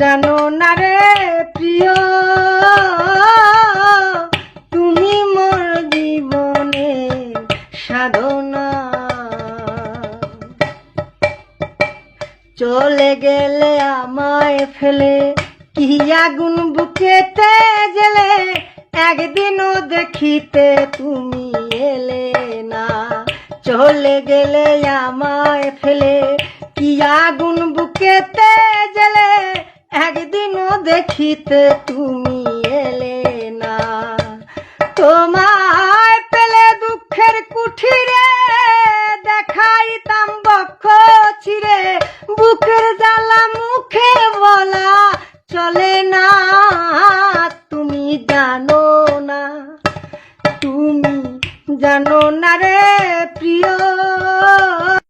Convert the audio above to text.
জানো না রে প্রিয়? তুমি মোর জীবনে সাধনা। চলে গেলে আমায় ফেলে কি আগুন বুকেতে জেলে? একদিনও দেখিতে তুমি এলে না। চলে গেলে আমায় ফেলে কি আগুন বুকেতে জেলে? দেখিতে তুমি এলে না তোমায় পেলে দুঃখের কুঠিরে দেখাইতাম বক্ষ ছিড়ে বুকের জ্বালা মুখে বলা চলে না, তুমি জানো না। তুমি জানো